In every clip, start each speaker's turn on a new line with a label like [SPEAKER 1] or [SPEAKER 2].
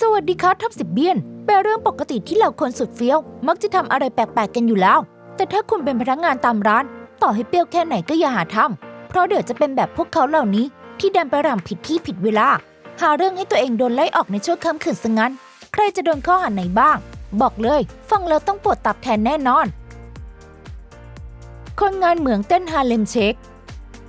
[SPEAKER 1] สวัสดีครับท็อปสิบเบี้ยน เป็นเรื่องปกติที่เหล่าคนสุดเฟี้ยว มักจะทำอะไรแปลกๆกันอยู่แล้ว แต่ถ้าคุณเป็นพนักงานตามร้าน ต่อให้เปรี้ยวแค่ไหนก็อย่าหาทำเพราะเดี๋ยวจะเป็นแบบพวกเขาเหล่านี้ ที่ดันไปรำผิดที่ผิดเวลา หาเรื่องให้ตัวเองโดนไล่ออกในช่วงค่ำคืนซะงั้น ใครจะโดนข้อหาไหนบ้าง บอกเลย ฟังแล้วต้องปวดตับแทนแน่นอน คนงานเหมืองเต้นฮาเลมเชค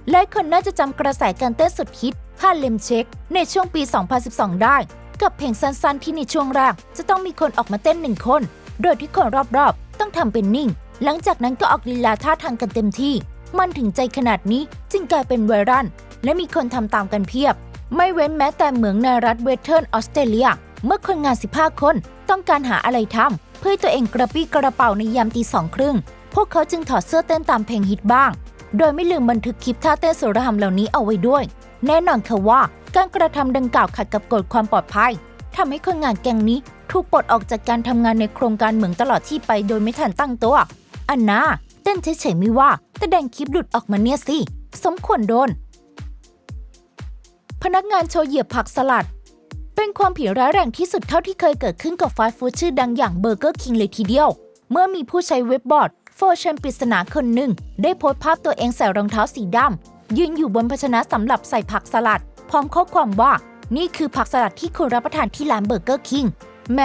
[SPEAKER 1] หลายคนน่าจะจำกระแสการเต้นสุดฮิตฮาเลมเชคในช่วงปี 2012 ได้ กับเพลงสั้นๆ ที่ในช่วงแรกจะต้องมีคนออกมาเต้นหนึ่งคน โดยที่คนรอบๆ ต้องทำเป็นนิ่ง หลังจากนั้นก็ออกลีลาท่าทางกันเต็มที่ มันถึงใจขนาดนี้จึงกลายเป็นไวรัลและมีคนทำตามกันเพียบ ไม่เว้นแม้แต่เหมืองในรัฐเวสเทิร์นออสเตรเลีย เมื่อคนงาน 15 คนต้องการหาอะไรทำเพื่อตัวเองกระปี้กระเป๋าในยามตีสองครึ่งพวกเขาจึงถอดเสื้อเต้นตามเพลงฮิตบ้าง โดยไม่ลืมบันทึกคลิปท่าเต้นสุรหำเหล่านี้เอาไว้ด้วย แน่นอนค่ะว่า การกระทำดังกล่าวขัดกับกฎความปลอดภัยทำให้คนงานแก๊งนี้ถูกปลดออกจากการทำงานในโครงการเหมืองตลอดที่ไปโดยไม่ทันตั้งตัว อันนาเต้นเฉยๆไม่ว่า แต่แดงคลิปหลุดออกมาเนี่ยสิ สมควรโดน พนักงานโชว์เหยียบผักสลัด เป็นความผิดร้ายแรงที่สุดเท่าที่เคยเกิดขึ้นกับฟาสต์ฟู้ดชื่อดังอย่างเบอร์เกอร์คิงเลยทีเดียว เมื่อมีผู้ใช้เว็บบอร์ดโฟชันปริศนาคนหนึ่ง ได้โพสต์ภาพตัวเองใส่รองเท้าสีดำยืนอยู่บนภาชนะสำหรับใส่ผักสลัด พร้อมข้อความว่า นี่คือผักสลัดที่คุณรับประทานที่ร้านเบอร์เกอร์คิงแหม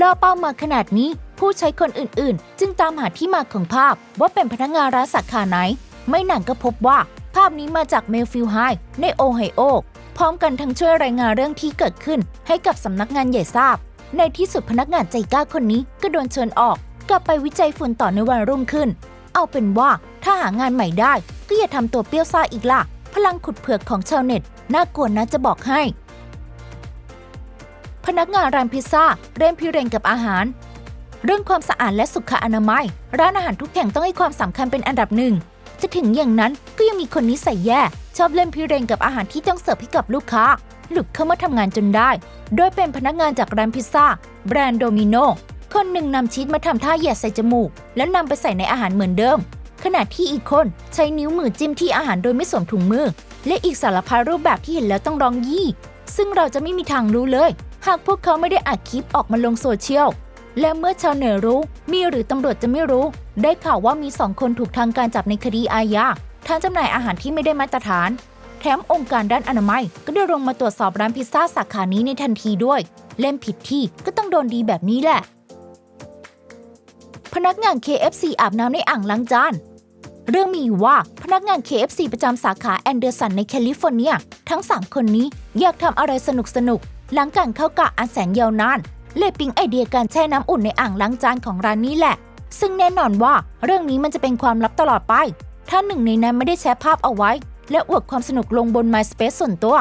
[SPEAKER 1] ล่อเป้ามาขนาดนี้ ผู้ใช้คนอื่นๆ จึงตามหาที่มาของภาพว่าเป็นพนักงานร้านสาขาไหน ไม่นานก็พบว่า ภาพนี้มาจากเมลฟิลไฮในโอไฮโอพร้อมกันทั้งช่วยรายงานเรื่องที่เกิดขึ้น ให้กับสำนักงานใหญ่ทราบ ในที่สุดพนักงานใจกล้าคนนี้ก็โดนเชิญออก กลับไปวิจัยฝุ่นต่อในวันรุ่งขึ้น เอาเป็นว่าถ้าหางานใหม่ได้ ก็อย่าทำตัวเปรี้ยวซ่าอีกล่ะ พลังขุดเผือกของชาวเน็ต น่ากลัวนะจะบอกให้ พนักงานร้านพิซซ่าเร่มพิเรนกับอาหาร เรื่องความสะอาดและสุขอนามัย ร้านอาหารทุกแห่งต้องให้ความสำคัญเป็นอันดับหนึ่ง จะถึงอย่างนั้นก็ยังมีคนนิสัยแย่ ชอบเล่นพิเรนกับอาหารที่ต้องเสิร์ฟให้กับลูกค้า หลุดเข้ามาทำงานจนได้ โดยเป็นพนักงานจากร้านพิซซ่า แบรนด์โดมิโนคนหนึ่งนำชีสมาทำท่าแหย่ใส่จมูก แล้วนำไปใส่ในอาหารเหมือนเดิม ขณะที่อีกคนใช้นิ้วมือจิ้มที่อาหารโดยไม่สวมถุงมือ และอีกสารพัดรูปแบบที่เห็นแล้วต้องร้องยี่ ซึ่งเราจะไม่มีทางรู้เลย หากพวกเขาไม่ได้อัดคลิปออกมาลงโซเชียล และเมื่อชาวเน็ตรู้ มีหรือตำรวจจะไม่รู้ ได้ข่าวว่ามีสองคนถูกทางการจับในคดีอาญาทางจำหน่ายอาหารที่ไม่ได้มาตรฐาน แถมองค์การด้านอนามัย ก็ได้ลงมาตรวจสอบร้านพิซซ่าสาขานี้ในทันทีด้วย เล่นผิดที่ก็ต้องโดนดีแบบนี้แหละ พนักงาน KFC อาบน้ำในอ่างล้างจาน เรื่องมีอยู่ว่า นักงาน KFC ประจำสาขาแอนเดอร์สันในแคลิฟอร์เนีย ทั้ง 3 คนนี้อยากทำอะไรสนุกสนุกหลังการเข้ากะอันแสนยาวนานเลยปิ๊งไอเดียการแช่น้ำอุ่นในอ่างล้างจานของร้านนี้แหละ ซึ่งแน่นอนว่าเรื่องนี้มันจะเป็นความลับตลอดไป ถ้าหนึ่งในนั้นไม่ได้แชร์ภาพเอาไว้ และอวดความสนุกลงบน MySpace ส่วนตัว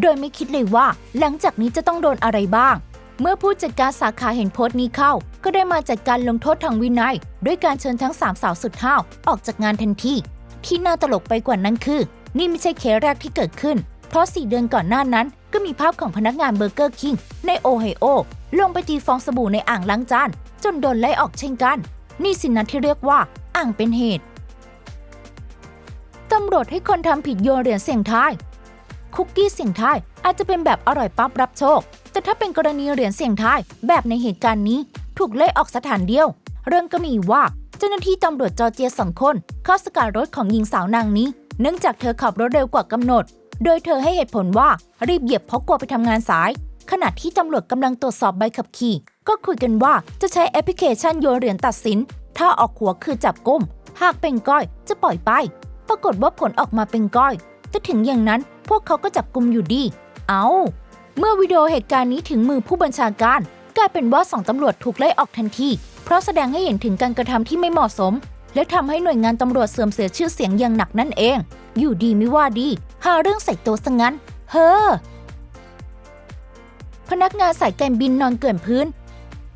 [SPEAKER 1] โดยไม่คิดเลยว่าหลังจากนี้จะต้องโดนอะไรบ้าง เมื่อผู้จัดการสาขาเห็นโพสต์นี้เข้า ก็ได้มาจัดการลงโทษทางวินัย ด้วยการเชิญทั้งสามสาวสุดห้าวออกจากงานทันที ที่น่าตลกไปกว่านั้นคือ นี่ไม่ใช่เคสแรกที่เกิดขึ้น เพราะ 4 เดือนก่อนหน้านั้น ก็มีภาพของพนักงานเบอร์เกอร์คิงในโอไฮโอ ลงไปตีฟองสบู่ในอ่างล้างจาน จนโดนไล่ออกเช่นกัน นี่สินะที่เรียกว่าอ่างเป็นเหตุตำรวจให้คนทำผิดโยนเหรียญเสี่ยงทาย คุกกี้เสี่ยงทายอาจจะเป็นแบบอร่อยปั๊บรับโชค แต่ถ้าเป็นกรณีเหรียญเสี่ยงทายแบบในเหตุการณ์นี้ ถูกไล่ออกสถานเดียว เรื่องก็มีว่า จ้าหน้าที่ตำรวจจอร์เจียสองคนเข้าสกัดรถของหญิงสาวนางนี้ เนื่องจากเธอขับรถเร็วกว่ากำหนด โดยเธอให้เหตุผลว่ารีบเหยียบเพราะกลัวไปทำงานสาย ขณะที่ตำรวจกำลังตรวจสอบใบขับขี่ ก็คุยกันว่าจะใช้แอปพลิเคชันโยนเหรียญตัดสิน ถ้าออกหัวคือจับกุมหากเป็นก้อยจะปล่อยไป ปรากฏว่าผลออกมาเป็นก้อยแต่ถึงอย่างนั้นพวกเขาก็จับกุมอยู่ดี เอาเมื่อวิดีโอเหตุการณ์นี้ถึงมือผู้บัญชาการ กลายเป็นว่าสองตำรวจถูกไล่ออกทันที เพราะแสดงให้เห็นถึงการกระทำที่ไม่เหมาะสม และทำให้หน่วยงานตำรวจเสื่อมเสียชื่อเสียงอย่างหนักนั่นเอง อยู่ดีไม่ว่าดี หาเรื่องใส่ตัวซะงั้น เฮ้อพนักงานสายการบินนอนเกลื่อนพื้น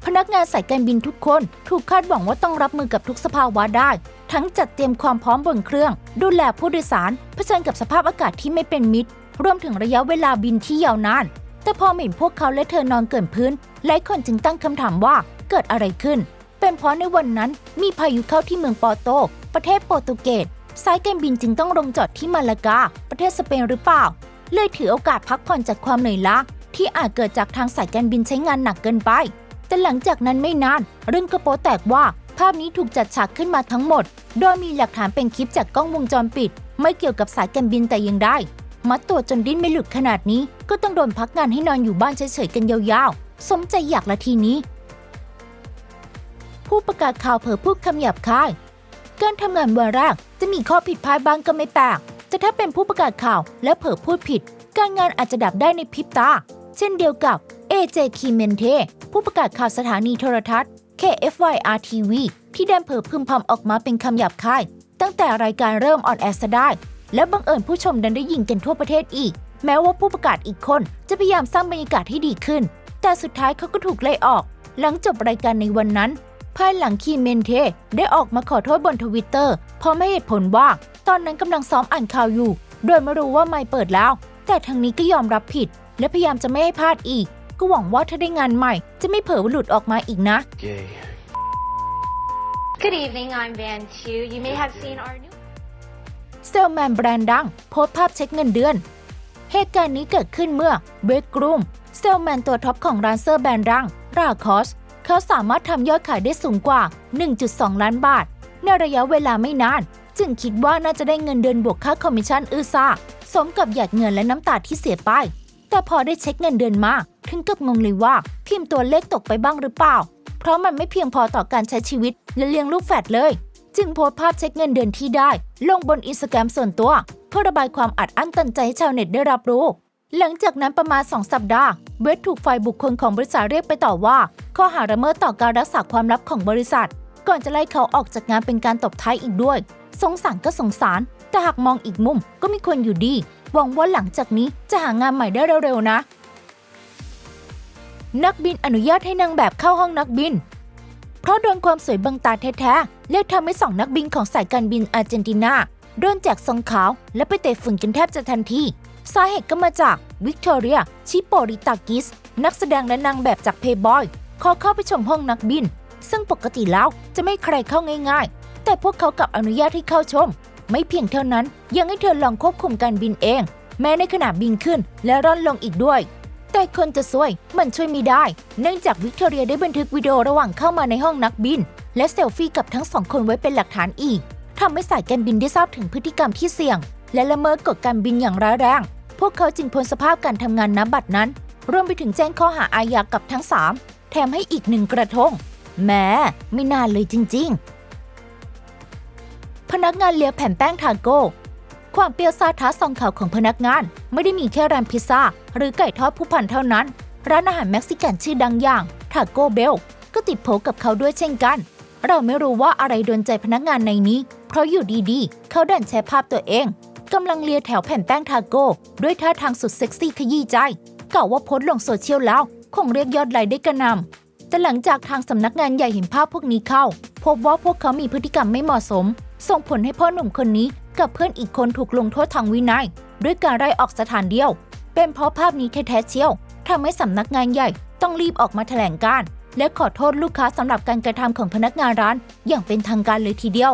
[SPEAKER 1] พนักงานสายการบินทุกคนถูกคาดหวังว่าต้องรับมือกับทุกสภาวะได้ ทั้งจัดเตรียมความพร้อมบนเครื่อง ดูแลผู้โดยสาร เผชิญกับสภาพอากาศที่ไม่เป็นมิตร รวมถึงระยะเวลาบินที่ยาวนาน แต่พอเห็นพวกเขาและเธอนอนเกลื่อนพื้น หลายคนจึงตั้งคำถามว่าเกิดอะไรขึ้น เป็นเพราะในวันนั้นมีพายุเข้าที่เมืองปอโต ประเทศโปรตุเกส สายการบินจึงต้องลงจอดที่มาลากา ประเทศสเปนหรือเปล่า เลยถือโอกาสพักผ่อนจากความเหนื่อยล้าที่อาจเกิดจากทางสายการบินใช้งานหนักเกินไป แต่หลังจากนั้นไม่นาน เรื่องกระโปงแตกว่า ภาพนี้ถูกจัดฉากขึ้นมาทั้งหมด โดยมีหลักฐานเป็นคลิปจากกล้องวงจรปิด ไม่เกี่ยวกับสายการบินแต่ยังได้ มัดตัวจนดิ้นไม่หลุดขนาดนี้ ก็ต้องโดนพักงานให้นอนอยู่บ้านเฉยๆกันยาวๆ สมใจอยากละทีนี้ ผู้ประกาศข่าวเผยพูดคำหยาบคาย การทำงานวันแรกจะมีข้อผิดพลาดบ้างก็ไม่แปลกแต่ถ้าเป็นผู้ประกาศข่าวและเผลอพูดผิด การงานอาจจะดับได้ในพริบตา เช่นเดียวกับ AJ k i m e n t e ผู้ประกาศข่าวสถานีโทรทัศน์ KFYR TV ที่ได้เผยพึมพำออกมาเป็นคำหยาบคาย ตั้งแต่รายการเริ่มออนแอร์ซะได้ และบังเอิญผู้ชมดันได้ยินกันทั่วประเทศอีก แม้ว่าผู้ประกาศอีกคนจะพยายามสร้างบรรยากาศให้ดีขึ้น แต่สุดท้ายเขาก็ถูกไล่ออก หลังจบรายการในวันนั้น ภายหลังคีเมนเทได้ออกมาขอโทษบนทวิตเตอร์เพราะไม่เหตุผลว่า ตอนนั้นกำลังซ้อมอ่านข่าวอยู่ โดยไม่รู้ว่าไม่เปิดแล้ว แต่ทางนี้ก็ยอมรับผิด และพยายามจะไม่ให้พลาดอีก ก็หวังว่าถ้าได้งานใหม่ จะไม่เผลอหลุดออกมาอีกนะ
[SPEAKER 2] Gay.
[SPEAKER 3] Good evening, I'm Van Chu. You may have seen our new
[SPEAKER 1] เซลแมนแบรนด์ดังโพสต์ภาพเช็คเงินเดือน เหตุการณ์นี้เกิดขึ้นเมื่อเบรกรูมเซลแมนตัวท็อปของร้านเสื้อแบรนด์ดังราคอสเขาสามารถทำยอดขายได้สูงกว่า 1.2 ล้านบาท ในระยะเวลาไม่นาน จึงคิดว่าน่าจะได้เงินเดือนบวกค่าคอมมิชชั่นอื้อซ่าสมกับหยาดเงินและน้ำตาที่เสียไป แต่พอได้เช็คเงินเดือนมา ถึงกับงงเลยว่า พิมพ์ตัวเลขตกไปบ้างหรือเปล่า เพราะมันไม่เพียงพอต่อการใช้ชีวิตและเลี้ยงลูกแฝดเลย จึงโพสต์ภาพเช็คเงินเดือนที่ได้ ลงบนอินสตาแกรมส่วนตัว เพื่อระบายความอัดอั้นตันใจให้ชาวเน็ตได้รับรู้ หลังจากนั้นประมาณ 2 สัปดาห์เวทถูกฝ่ายบุคคลของบริษัทเรียกไปต่อว่า ข้อหาละเมิดต่อการรักษาความลับของบริษัท ก่อนจะไล่เขาออกจากงานเป็นการตบท้ายอีกด้วย สงสารก็สงสาร แต่หากมองอีกมุมก็ไม่ควรอยู่ดี หวังว่าหลังจากนี้จะหางานใหม่ได้เร็วๆนะ นักบินอนุญาตให้นางแบบเข้าห้องนักบิน เพราะโดนความสวยบังตาแท้ๆเลยทำให้สองนักบินของสายการบินอาร์เจนตินาโดนแจกซองขาวและไปเตะฝุ่นกันแทบจะทันทีสาเหตุก็มาจากวิกตอเรีย ชิโปริตากิส นักแสดงและนางแบบจากเพย์บอยขอเข้าไปชมห้องนักบิน ซึ่งปกติแล้วจะไม่ใครเข้าง่ายๆ แต่พวกเขากลับอนุญาตให้เข้าชม ไม่เพียงเท่านั้นยังให้เธอลองควบคุมการบินเอง แม้ในขณะบินขึ้นและร่อนลงอีกด้วย แต่คนจะซวยมันช่วยไม่ได้ เนื่องจากวิกตอเรียได้บันทึกวิดีโอระหว่างเข้ามาในห้องนักบิน และเซลฟี่กับทั้งสองคนไว้เป็นหลักฐานอีกทำให้สายการบินได้ทราบถึงพฤติกรรมที่เสี่ยง และละเมิดกฎการบินอย่างร้ายแรง พวกเขาจึงพ้นสภาพการทำงานนับบัตรนั้น รวมไปถึงแจ้งข้อหาอาญากับทั้ง 3 แถมให้อีกหนึ่งกระทงแหม้ไม่น่าเลยจริง ๆ พนักงานเลียแผ่นแป้งทาโก้ ความเปรี้ยวซาท้าซองขาวของพนักงาน ไม่ได้มีแค่ร้านพิซซ่า หรือไก่ทอดผู้พันเท่านั้น ร้านอาหารเม็กซิกันชื่อดังอย่างทาโก้เบลก็ติดโผกับเขาด้วยเช่นกัน เราไม่รู้ว่าอะไรโดนใจพนักงานในนี้ เพราะอยู่ดีๆ เขาดันแชร์ภาพตัวเองกำลังเลียแถวแผ่นแป้งทาโก้ด้วยท่าทางสุดเซ็กซี่ขยี้ใจกล่าวว่าโพสต์ลงโซเชียลแล้ว คงเรียกยอดไลค์ได้กระนำแต่หลังจากทางสำนักงานใหญ่เห็นภาพพวกนี้เข้า พบว่าพวกเขามีพฤติกรรมไม่เหมาะสม ส่งผลให้พ่อหนุ่มคนนี้ กับเพื่อนอีกคนถูกลงโทษทางวินัย ด้วยการไล่ออกสถานเดียว เป็นเพราะภาพนี้แท้ๆเชียวทำให้สำนักงานใหญ่ต้องรีบออกมาแถลงการ และขอโทษลูกค้าสำหรับการกระทำของพนักงานร้าน อย่างเป็นทางการเลยทีเดียว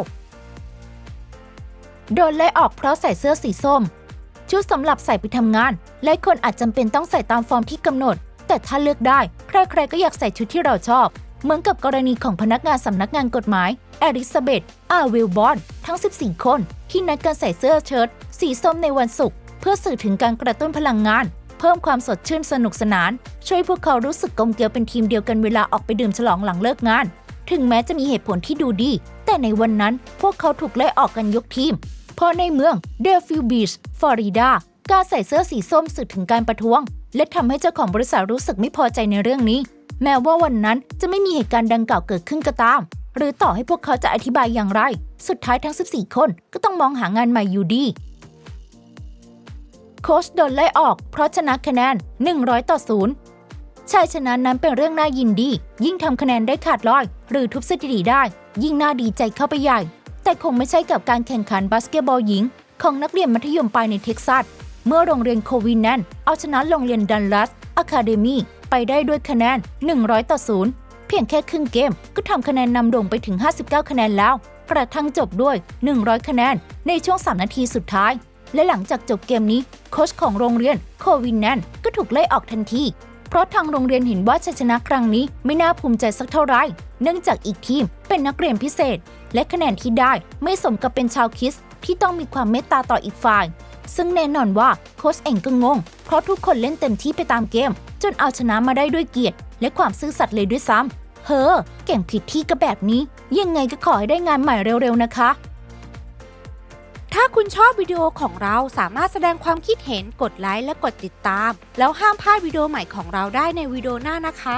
[SPEAKER 1] โดนไล่ออกเพราะใส่เสื้อสีส้ม ชุดสำหรับใส่ไปทำงานหลายคนอาจจำเป็นต้องใส่ตามฟอร์มที่กำหนด แต่ถ้าเลือกได้ ใครๆก็อยากใส่ชุดที่เราชอบ เหมือนกับกรณีของพนักงานสำนักงานกฎหมายแอริซาเบธอาวิลบอนทั้ง 14 คน ที่นัดกันใส่เสื้อเชิ้ตสีส้มในวันศุกร์เพื่อสื่อถึงการกระตุ้นพลังงาน เพิ่มความสดชื่นสนุกสนาน ช่วยพวกเขารู้สึกกลมเกลียวเป็นทีมเดียวกันเวลาออกไปดื่มฉลองหลังเลิกงาน ถึงแม้จะมีเหตุผลที่ดูดี แต่ในวันนั้นพวกเขาถูกไล่ออกกันยกทีมเพราะในเมืองเดลฟิลบีชฟลอริดาการใส่เสื้อสีส้มสื่อถึงการประท้วง และทำให้เจ้าของบริษัทรู้สึกไม่พอใจในเรื่องนี้ แม้ว่าวันนั้นจะไม่มีเหตุการณ์ดังกล่าวเกิดขึ้นก็ตาม หรือต่อให้พวกเขาจะอธิบายอย่างไร สุดท้ายทั้ง 14 คนก็ต้องมองหางานใหม่อยู่ดีโค้ชโดนไล่ออกเพราะชนะคะแนน 100 ต่อ 0 ชัยชนะนั้นเป็นเรื่องน่ายินดี ยิ่งทำคะแนนได้ขาดลอย หรือทุบสถิติได้ ยิ่งน่าดีใจเข้าไปใหญ่ แต่คงไม่ใช่กับการแข่งขันบาสเกตบอลหญิง ของนักเรียนมัธยมปลายในเท็กซัส เมื่อโรงเรียนโควินแนนเอาชนะโรงเรียนดันลัสอะคาเดมี ไปได้ด้วยคะแนน 100 ต่อ 0 เพียงแค่ครึ่งเกม ก็ทำคะแนนนำโด่งไปถึง 59 คะแนนแล้ว กระทั่งจบด้วย 100 คะแนน ในช่วง 3 นาทีสุดท้าย และหลังจากจบเกมนี้โค้ชของโรงเรียนโควินแนนก็ถูกไล่ออกทันที เพราะทางโรงเรียนเห็นว่าชัยชนะครั้งนี้ไม่น่าภูมิใจสักเท่าไหร่เนื่องจากอีกทีมเป็นนักเรียนพิเศษ และคะแนนที่ได้ไม่สมกับเป็นชาวคิสที่ต้องมีความเมตตาต่ออีกฝ่าย ซึ่งแน่นอนว่าโค้ชเองก็งง เพราะทุกคนเล่นเต็มที่ไปตามเกม จนเอาชนะมาได้ด้วยเกียรติ และความซื่อสัตย์เลยด้วยซ้ำเฮ้อเก่งผิดที่ก็แบบนี้ ยังไงก็ขอให้ได้งานใหม่เร็วๆนะคะ
[SPEAKER 2] ถ้าคุณชอบวิดีโอของเราสามารถแสดงความคิดเห็นกดไลค์และกดติดตาม แล้วห้ามพลาดวิดีโอใหม่ของเราได้ในวิดีโอหน้านะคะ